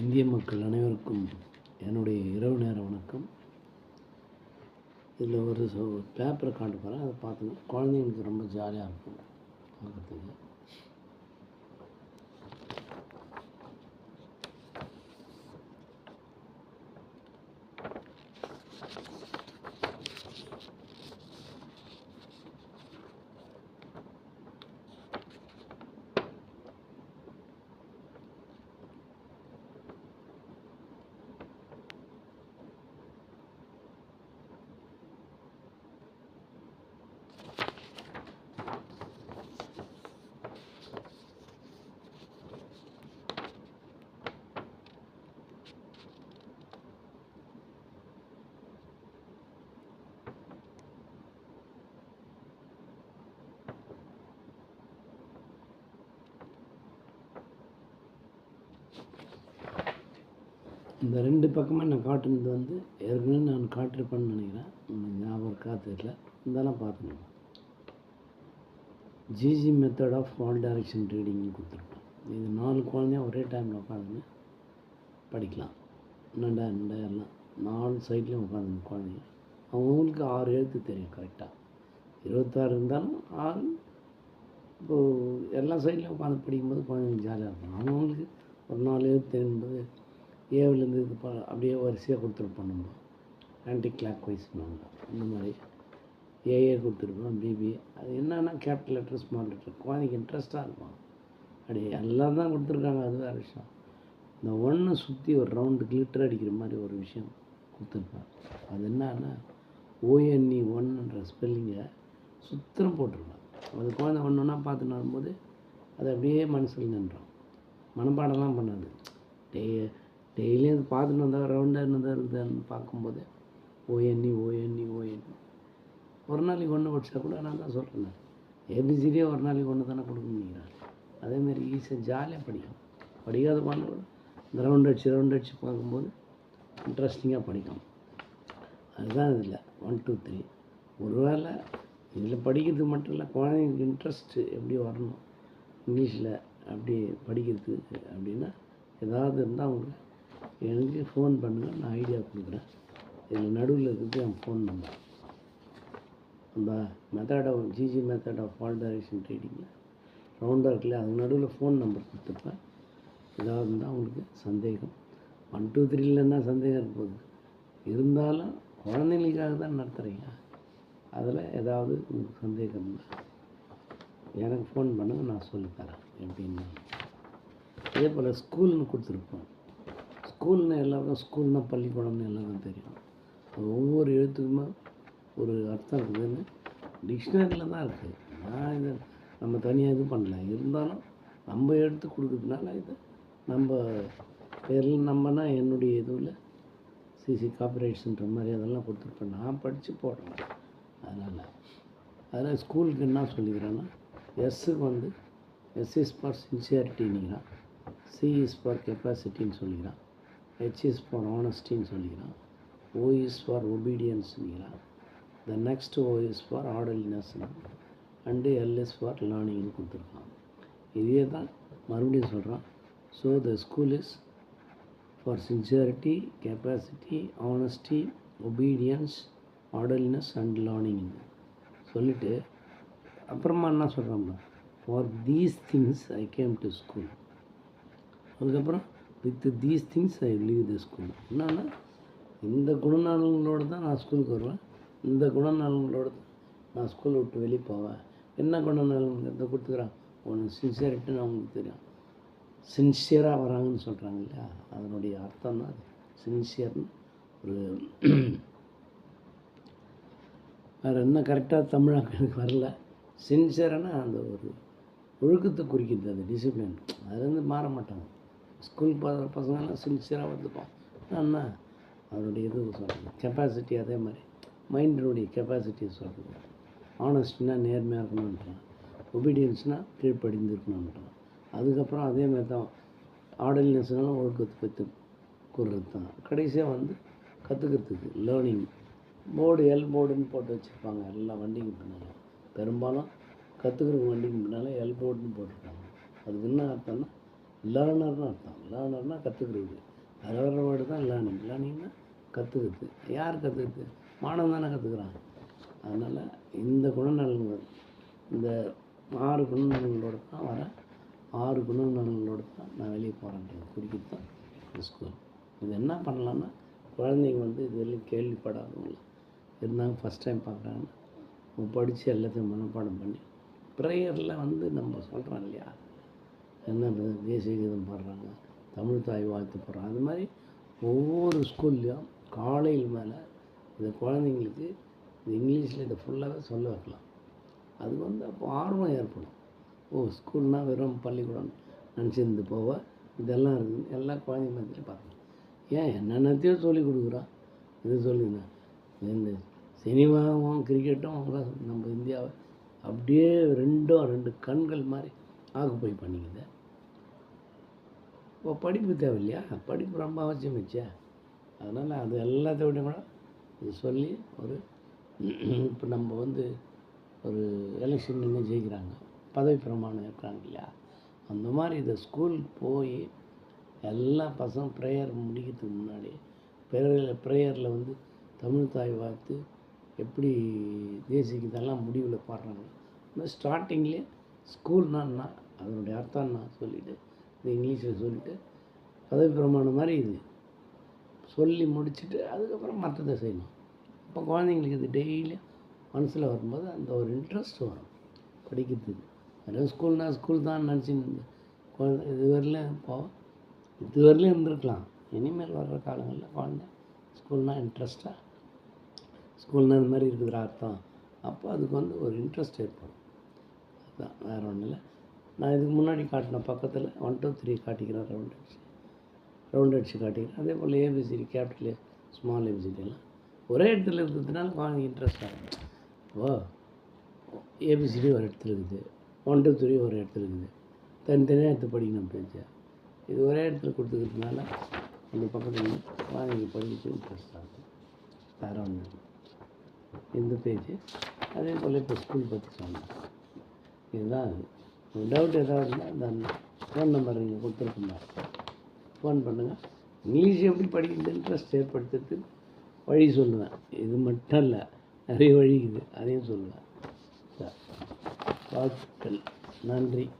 இந்திய மக்கள் அனைவருக்கும் என்னுடைய இரவு நேர வணக்கம். இதில் ஒரு பேப்பரை காட்டு போகிறேன் அதை பார்த்துங்க. குழந்தைங்களுக்கு ரொம்ப ஜாலியாக இருக்கும் பார்க்குறதுக்கு. இந்த ரெண்டு பக்கமாக நான் காட்டுனது வந்து ஏற்கனவே நான் காட்டிருப்பேன்னு நினைக்கிறேன். ஞாபகம் இருக்கா தெரியல. இருந்தாலும் பார்த்துக்கணும் GG method of all direction ரீடிங்னு கொடுத்துருப்பேன். இது நாலு குழந்தைய ஒரே டைமில் உட்காந்துன்னு படிக்கலாம். நண்டா நண்டா எல்லாம். நாலு சைட்லேயும் உட்காந்து குழந்தைங்க. அவங்களுக்கு ஆறு எழுத்து தெரியும் கரெக்டாக இருபத்தாறு இருந்தாலும் ஆறு. இப்போது எல்லா சைட்லேயும் உட்காந்து படிக்கும்போது குழந்தைங்க ஜாலியாக இருக்கும். அவங்களுக்கு ஒரு நாலு எழுத்து தெரியும்போது ஏவிலேருந்து இது ப அப்படியே வரிசையாக கொடுத்துருப்போம் நம்ம ஆன்டி கிளாக் வைஸ் இந்த மாதிரி ஏஏ கொடுத்துருப்போம் பிபி அது என்னென்னா கேபிட்டல் லெட்டர் ஸ்மால் லெட்டர் குழந்தைக்கு இன்ட்ரெஸ்ட்டாக இருக்கும். அப்படி எல்லாம் தான் கொடுத்துருக்காங்க அது வேறு விஷயம். இந்த ஒன்று சுற்றி ஒரு ரவுண்டு கிளிட்டர் அடிக்கிற மாதிரி ஒரு விஷயம் கொடுத்துருப்பாங்க அது என்னன்னா ஓஎன்இ ஒன்னுன்ற ஸ்பெல்லிங்கை சுத்திரம் போட்டிருப்பாங்க அது குழந்தை ஒன்று ஒன்றா பார்த்துன்னு வரும்போது அது அப்படியே மனசில் நின்றோம். மனப்பாடம்லாம் பண்ணாது. டே டெய்லியும் அது பார்த்துட்டு வந்தால் ரவுண்டாக இருந்ததா இருக்குதான்னு பார்க்கும்போது ஓஎன்இ ஓஎன்இ ஓஎன்இ ஒரு நாளைக்கு ஒன்று படித்தா கூட நான் தான் சொல்கிறேன் ஏபிசிடியே ஒரு நாளைக்கு ஒன்று தானே கொடுக்கணுங்கிறார் அதேமாரி ஈஸியாக ஜாலியாக படிக்கும். படிக்காத குழந்தை கூட இந்த ரவுண்ட் அடிச்சு ரவுண்ட் அடிச்சு பார்க்கும்போது இன்ட்ரெஸ்டிங்காக படிக்கும். அதுதான் இதில் ஒன் டூ த்ரீ ஒரு வேளை இதில் படிக்கிறதுக்கு மட்டும் இல்லை குழந்தைங்களுக்கு இன்ட்ரெஸ்ட்டு எப்படி வரணும்? இங்கிலீஷில் அப்படி படிக்கிறதுக்கு அப்படின்னா ஏதாவது இருந்தால் அவங்க எனக்கு ஃபோன் பண்ணுங்கள் நான் ஐடியா கொடுக்குறேன். இதில் நடுவில் இருக்கிறது என் ஃபோன் நம்பர் அந்த method of GG method of fall direction ட்ரீடிங்கில் ரவுண்டாக இருக்குல்ல அது நடுவில் ஃபோன் நம்பர் கொடுத்துருப்பேன். ஏதாவது இருந்தால் உங்களுக்கு சந்தேகம். ஒன் டூ த்ரீலன்னா சந்தேகம் இருப்போது. இருந்தாலும் குழந்தைங்களுக்காக தான் நடத்துகிறீங்க அதில் ஏதாவது உங்களுக்கு சந்தேகம் இருந்தால் எனக்கு ஃபோன் பண்ணுங்கள் நான் சொல்லித்தரேன் எப்படின்னு அதே போல் ஸ்கூல்னு கொடுத்துருப்போம். ஸ்கூல்னு எல்லாருக்கும் ஸ்கூல்னா பள்ளிக்கூடம்னு எல்லாருக்கும் தெரியும். அது ஒவ்வொரு எழுத்துக்குமே ஒரு அர்த்தம் இருக்குதுன்னு டிக்ஷனரியில் தான் இருக்குது நான் இதை நம்ம தனியாக இது பண்ணல. இருந்தாலும் நம்ம எடுத்து கொடுக்குறதுனால இதை நம்ம பேரில் நம்மனா என்னுடைய இதுவில் சிசி காப்பிரைட்ஸுன்ற மாதிரி அதெல்லாம் கொடுத்துருப்பேன் நான் படித்து போடுறேன் அதனால் அதனால் ஸ்கூலுக்கு என்ன சொல்லிக்கிறேன்னா எஸ்ஸுக்கு வந்து எஸ் இஸ் ஃபார் சின்சியாரிட்டின்னா சி இஸ் ஃபார் கெப்பாசிட்டின்னு சொல்லிக்கிறான். ஹெச் இஸ் ஃபார் ஆனஸ்டின்னு சொல்லிக்கிறான். O is for ஒபீடியன்ஸ்ங்கிறான் the next O is for ஆர்டர்லினஸ்னு and L is for லேர்னிங்னு கொடுத்துருக்கான். இதே தான் மறுபடியும் சொல்கிறான் so the school is for sincerity capacity honesty obedience orderliness and learning சொல்லிவிட்டு அப்புறமா என்ன சொல்கிறோம்னா for these things I came to school அதுக்கப்புறம் with these things I leave the school என்னென்னா இந்த குணநலங்களோடு தான் நான் ஸ்கூலுக்கு வருவேன் இந்த குணநலங்களோடு தான் நான் ஸ்கூல் விட்டு வெளியே போவேன் என்ன குணநலங்கிறத கொடுத்துக்கிறான் ஒன்று சின்சியரிட்டின்னு அவங்களுக்கு தெரியும் சின்சியராக வராங்கன்னு சொல்கிறாங்க இல்லையா அதனுடைய அர்த்தம் தான் அது சின்சியர்னு ஒரு வேறு என்ன கரெக்டாக தமிழாக எனக்கு வரல சின்சியரான அந்த ஒரு ஒழுக்கத்தை குறிக்கிறது அது டிசிப்ளின் அதுலேருந்து மாற மாட்டாங்க ஸ்கூல் போகிற பசங்கள்லாம் சின்சியராக வந்துப்போம் என்ன அதனுடைய இது சொல்கிறது கெப்பாசிட்டி அதே மாதிரி. மைண்டினுடைய கெப்பாசிட்டியை சொல்கிறது ஆனஸ்ட்னா நேர்மையாக இருக்கணுன்றான் ஒபீடியன்ஸ்னால் கீழ்ப்படிந்திருக்கணுன்றான் அதுக்கப்புறம் அதே மாதிரி தான் ஆடல்னஸ்னாலும் ஒழுக்கத்தை பற்றி கூறுறது தான். கடைசியாக வந்து கற்றுக்கிறதுக்கு லேர்னிங் போர்டு எல் போர்டுன்னு போட்டு வச்சுருப்பாங்க. எல்லா வண்டிக்கு பின்னாலும் பெரும்பாலும் கற்றுக்கிற வண்டிக்கு முன்னால் எல் போர்டுன்னு போட்டிருப்பாங்க அதுக்கு என்ன அர்த்தம்னா லேர்னர்னு அர்த்தம். லேர்னர்னால் கற்றுக்கிறது அதில் வர்ற வேர்டு தான் லேர்னிங் லேர்னிங்னா கற்றுக்கிறது யார் கற்றுக்கிறது மாணவன் தானே கற்றுக்குறான் அதனால் இந்த குணநலன்கள் இந்த ஆறு குணநலன்களோடு தான் வரேன் ஆறு குணநலன்களோடு தான் நான் வெளியே போகிறேன் குறிக்கிட்டு தான் இந்த ஸ்கூல் இது என்ன பண்ணலான்னா குழந்தைங்க வந்து இது வரையும் கேள்விப்படாதவங்கள இருந்தாங்க ஃபஸ்ட் டைம் பார்க்குறாங்கன்னா படித்து எல்லாத்தையும் மனப்பாடம் பண்ணி ப்ரேயரில் வந்து நம்ம சொல்கிறோம் இல்லையா? என்ன தேசிய கீதம் பாடுறாங்க தமிழ் தாய் வாழ்த்து பாடுறாங்க. அது மாதிரி ஒவ்வொரு ஸ்கூல்லையும் காலையில் மேலே இந்த குழந்தைங்களுக்கு இந்த இங்கிலீஷில் இதை ஃபுல்லாகவே சொல்ல வைக்கலாம். அது வந்து அப்போ ஆர்வம் ஏற்படும். ஓ ஸ்கூல்னால் வெறும் பள்ளிக்கூடம் நினச்சிருந்து போவ இதெல்லாம் இருக்குது எல்லா குழந்தைங்க மத்தியிலும் பார்க்கணும் ஏன் என்னென்னத்தையோ சொல்லிக் கொடுக்குறான் இது சொல்லுங்க இந்த சினிமாவும் கிரிக்கெட்டும் அவங்க நம்ம இந்தியாவை அப்படியே ரெண்டும் ரெண்டு கண்கள் மாதிரி ஆக்குப்பை பண்ணிக்குது. இப்போ படிப்பு தேவையில்லையா? படிப்பு ரொம்ப அவசியம் வச்சே? அதனால் அது எல்லாத்த விட கூட இது சொல்லி ஒரு இப்போ நம்ம வந்து ஒரு எலெக்ஷன் நின்று ஜெயிக்கிறாங்க. பதவி பிரமாணம் இருக்கிறாங்க இல்லையா? அந்த மாதிரி இதை ஸ்கூல் போய் எல்லா பசங்க ப்ரேயர் முடிக்கிறதுக்கு முன்னாடி ப்ரேயரில் ப்ரேயரில் வந்து தமிழ் தாய் பார்த்து எப்படி தேசிக்கிறதெல்லாம் இதெல்லாம் முடிவில் பாடுறாங்க. இந்த ஸ்டார்டிங்லேயே ஸ்கூல்னா என்ன? அதனுடைய அர்த்தம் நான் சொல்லிவிட்டு இங்கிலீஷில் சொல்லிட்டு பதவி பிரமாணம் மாதிரி இது. சொல்லி முடிச்சுட்டு அதுக்கப்புறம் மற்றதை செய்யணும். அப்போ குழந்தைங்களுக்கு இது டெய்லியும் மனசில் வரும்போது அந்த ஒரு இன்ட்ரெஸ்ட் வரும். படிக்கிறதுக்கு வெறும் ஸ்கூல்னால் ஸ்கூல் தான் நினச்சின்னு குழந்தை இதுவரையிலும் இப்போ இதுவரையிலும் இருந்திருக்கலாம். இனிமேல் வர்ற காலங்களில் குழந்தை ஸ்கூல்னால் இன்ட்ரெஸ்ட்டாக ஸ்கூல்னால் இந்த மாதிரி இருக்குதுற அர்த்தம். அப்போ அதுக்கு வந்து ஒரு இன்ட்ரெஸ்ட் ஏற்படும். அதுதான் வேறு ஒன்றும் இல்லை. நான் இதுக்கு முன்னாடி காட்டின பக்கத்தில் ஒன் டூ த்ரீ காட்டிக்கிறேன் ரவுண்ட் அடிச்சு ரவுண்ட் அடிச்சு காட்டிக்கிறேன். அதே போல் A B C D capital small ஏபிசிடிலாம் எல்லாம். ஒரே இடத்துல இருக்கிறதுனால வாங்க இன்ட்ரெஸ்ட் ஆகும் ஓ ஏபிசிடி ஒரு இடத்துல இருக்குது. ஒன் டூ த்ரீ ஒரு இடத்துல இருக்குது. தனித்தனியாக எடுத்து படிக்கணும் பேச்சு. இது ஒரே இடத்துல கொடுத்துக்கிறதுனால அந்த பக்கத்தில் குழந்தைங்க படிக்கிறது இன்ட்ரெஸ்ட் ஆகும் வேறு ஒன்று இந்த பேஜ் அதே போல் இப்போ ஸ்கூல் பற்றி சொன்னேன். இதுதான் டவுட் ஏதாவது இருந்தால் அந்த ஃபோன் நம்பர் நீங்கள் கொடுத்துருக்கோம் ஃபோன் பண்ணுங்கள் இங்கிலீஷ் எப்படி படிக்கிறது இன்ட்ரெஸ்ட் ஏற்படுத்துறதுக்கு வழி சொல்லுவேன். இது மட்டும் இல்லை நிறைய வழி இருக்குது. அதையும் சொல்லுவேன். வாழ்த்துக்கள். நன்றி.